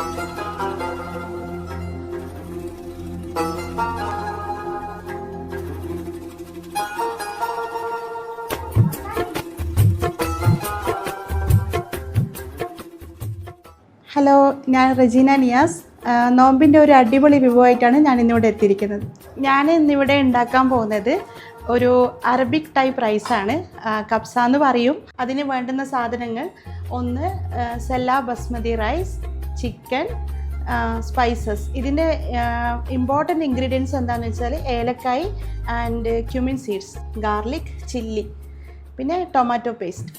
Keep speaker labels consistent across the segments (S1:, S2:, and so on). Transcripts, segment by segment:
S1: Hello ഞാൻ റെജീന നിയാസ്. നോമ്പിന്റെ ഒരു അടിപൊളി വിഭവമായിട്ടാണ് ഞാൻ ഇന്നിവിടെ എത്തിയിരിക്കുന്നത്. ഞാൻ ഇന്നിവിടെ ഉണ്ടാക്കാൻ പോകുന്നത് ഒരു അറബിക് ടൈപ്പ് റൈസാണ് കപ്സ എന്ന് പറയും. അതിന് വേണ്ടുന്ന സാധനങ്ങൾ ഒന്ന് sella basmati rice chicken spices. ഇതിന്റെ ഇമ്പോർട്ടന്റ് ഇൻഗ്രീഡിയൻസ് എന്താണെന്ന് വെച്ചാൽ ഏലക്കായ് and cumin seeds garlic chilli പിന്നെ ടൊമാറ്റോ പേസ്റ്റ്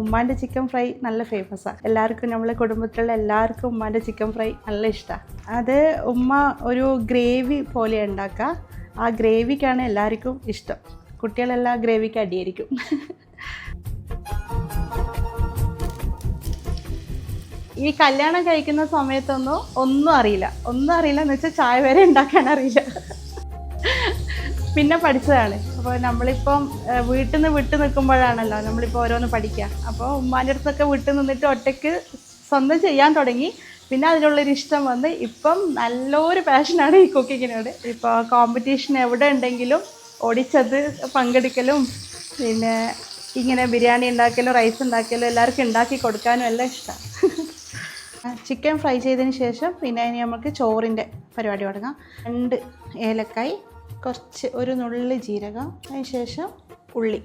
S1: ഉമ്മാന്റെ ചിക്കൻ ഫ്രൈ നല്ല ഫേമസാണ് എല്ലാവർക്കും നമ്മളെ കുടുംബത്തിലുള്ള എല്ലാവർക്കും ഉമ്മാന്റെ ചിക്കൻ ഫ്രൈ നല്ല ഇഷ്ടമാണ് അത് ഉമ്മ ഒരു ഗ്രേവി പോലെ ഉണ്ടാക്കുക ആ ഗ്രേവിക്കാണ് എല്ലാവർക്കും ഇഷ്ടം. കുട്ടികളെല്ലാം ഗ്രേവിക്ക് അടിയായിരിക്കും. ഈ കല്യാണം കഴിക്കുന്ന സമയത്തൊന്നും ഒന്നും അറിയില്ല. ഒന്നും അറിയില്ല എന്ന് വെച്ചാൽ ചായ വരെ ഉണ്ടാക്കാൻ അറിയില്ല. പിന്നെ പഠിച്ചതാണ്. അപ്പോൾ നമ്മളിപ്പം വീട്ടിൽ നിന്ന് വിട്ടു നിൽക്കുമ്പോഴാണല്ലോ നമ്മളിപ്പോൾ ഓരോന്ന് പഠിക്കുക അപ്പോൾ ഉമ്മാന്റെ അടുത്തൊക്കെ വിട്ടു നിന്നിട്ട് ഒറ്റയ്ക്ക് സ്വന്തം ചെയ്യാൻ തുടങ്ങി. പിന്നെ അതിനുള്ളൊരു ഇഷ്ടം വന്ന് ഇപ്പം നല്ലൊരു പാഷനാണ് ഈ കുക്കിങ്ങിനോട്. ഇപ്പോൾ കോമ്പറ്റീഷൻ എവിടെ ഉണ്ടെങ്കിലും ഓടിച്ചത് പങ്കെടുക്കലും പിന്നെ ഇങ്ങനെ ബിരിയാണി ഉണ്ടാക്കലും റൈസ് ഉണ്ടാക്കലും എല്ലാവർക്കും ഉണ്ടാക്കി കൊടുക്കാനും എല്ലാം ഇഷ്ടമാണ് ചിക്കൻ ഫ്രൈ ചെയ്തതിന് ശേഷം പിന്നെ ഇനി നമുക്ക് ചോറിന്റെ പരിപാടി തുടങ്ങാം. രണ്ട് ഏലക്കായ് കുറച്ച് ഒരു നുള്ളി ജീരകം അതിന് ശേഷം ഉള്ളി.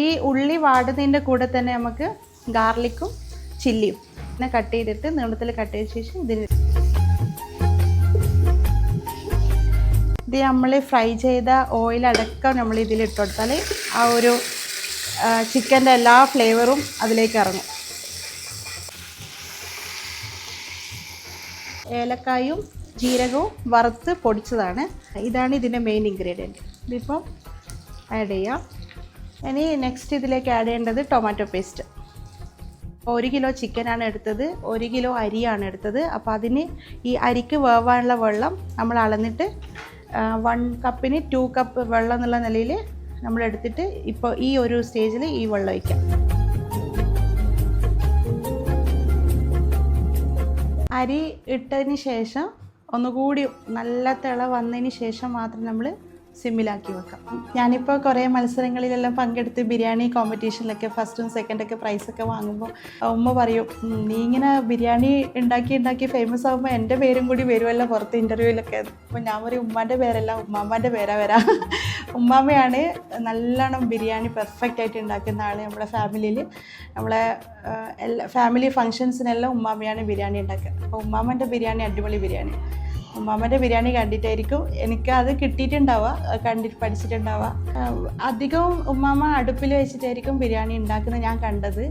S1: ഈ ഉള്ളി വാടുന്നതിന്റെ കൂടെ തന്നെ നമുക്ക് ഗാർലിക്കും ചില്ലിയും. പിന്നെ കട്ട് ചെയ്തിട്ട് നീളത്തിൽ കട്ട് ചെയ്ത ശേഷം ഇതിൽ ഇത് നമ്മൾ ഫ്രൈ ചെയ്ത ഓയിൽ അടക്കം നമ്മൾ ഇതിൽ ഇട്ട് കൊടുത്താൽ ആ ഒരു ചിക്കന്റെ എല്ലാ ഫ്ലേവറും അതിലേക്ക് ഇറങ്ങും. ഏലക്കായും ജീരകവും വറുത്ത് പൊടിച്ചതാണ്. ഇതാണ് ഇതിന്റെ മെയിൻ ഇൻഗ്രീഡിയന്റ് ഇതിപ്പം ആഡ് ചെയ്യാം. ഇനി നെക്സ്റ്റ് ഇതിലേക്ക് ആഡ് ചെയ്യേണ്ടത് ടൊമാറ്റോ പേസ്റ്റ് ഒരു കിലോ ചിക്കനാണ് എടുത്തത് ഒരു കിലോ അരിയാണ് എടുത്തത്. അപ്പോൾ അതിന് ഈ അരിക്ക് വേവാനുള്ള വെള്ളം നമ്മൾ അളന്നിട്ട് വൺ കപ്പിന് ടു കപ്പ് വെള്ളം എന്നുള്ള നിലയിൽ നമ്മൾ എടുത്തിട്ട് ഇപ്പോൾ ഈ ഒരു സ്റ്റേജിൽ ഈ വെള്ളം ഒഴിക്കാം. അരി ഇട്ടതിന് ശേഷം ഒന്നുകൂടി നല്ല തിള വന്നതിന് ശേഷം മാത്രം നമ്മൾ സിമ്മിലാക്കി വെക്കാം. ഞാനിപ്പോൾ കുറേ മത്സരങ്ങളിലെല്ലാം പങ്കെടുത്ത് ബിരിയാണി കോമ്പറ്റീഷനിലൊക്കെ ഫസ്റ്റും സെക്കൻഡൊക്കെ പ്രൈസൊക്കെ വാങ്ങുമ്പോൾ ഉമ്മ പറയും നീ ഇങ്ങനെ ബിരിയാണി ഉണ്ടാക്കി ഉണ്ടാക്കി ഫേമസ് ആകുമ്പോൾ എന്റെ പേരും കൂടി വരുമല്ലോ പുറത്ത് ഇന്റർവ്യൂവിലൊക്കെ അപ്പോൾ ഞാൻ പറയും ഉമ്മാന്റെ പേരല്ല ഉമ്മാമ്മാന്റെ പേരാ വരാ. ഉമ്മാമ്മയാണ് നല്ലോണം ബിരിയാണി പെർഫെക്റ്റ് ആയിട്ട് ഉണ്ടാക്കുന്ന ആൾ നമ്മുടെ ഫാമിലിയിൽ നമ്മളെ എല്ലാ ഫാമിലി ഫങ്ഷൻസിനെല്ലാം ഉമ്മാമ്മയാണ് ബിരിയാണി ഉണ്ടാക്കുക. അപ്പോൾ ഉമ്മാമ്മന്റെ ബിരിയാണി അടിപൊളി ബിരിയാണി. ഉമ്മാമ്മന്റെ ബിരിയാണി കണ്ടിട്ടായിരിക്കും എനിക്ക് അത് കിട്ടിയിട്ടുണ്ടാവുക കണ്ടിട്ട് പഠിച്ചിട്ടുണ്ടാവുക. അധികവും ഉമ്മാമ്മ അടുപ്പിൽ വെച്ചിട്ടായിരിക്കും ബിരിയാണി ഉണ്ടാക്കുന്നത് ഞാൻ കണ്ടത്.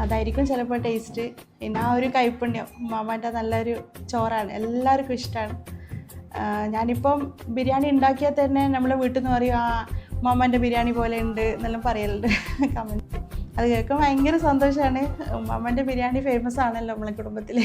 S1: അതായിരിക്കും ചിലപ്പോൾ ടേസ്റ്റ് പിന്നെ ആ ഒരു കൈപ്പുണ്യം ഉമ്മാമ്മന്റെ നല്ലൊരു ചോറാണ് എല്ലാവർക്കും ഇഷ്ടമാണ് ഞാനിപ്പം ബിരിയാണി ഉണ്ടാക്കിയാൽ തന്നെ നമ്മളെ വീട്ടിൽ നിന്ന് പറയും ആ ഉമ്മാമ്മന്റെ ബിരിയാണി പോലെ ഉണ്ട് എന്നെല്ലാം പറയലുണ്ട്. കമന്റ് അത് കേൾക്കുമ്പോൾ ഭയങ്കര സന്തോഷമാണ് ഉമ്മാമ്മന്റെ ബിരിയാണി ഫേമസ് ആണല്ലോ നമ്മളെ കുടുംബത്തിൽ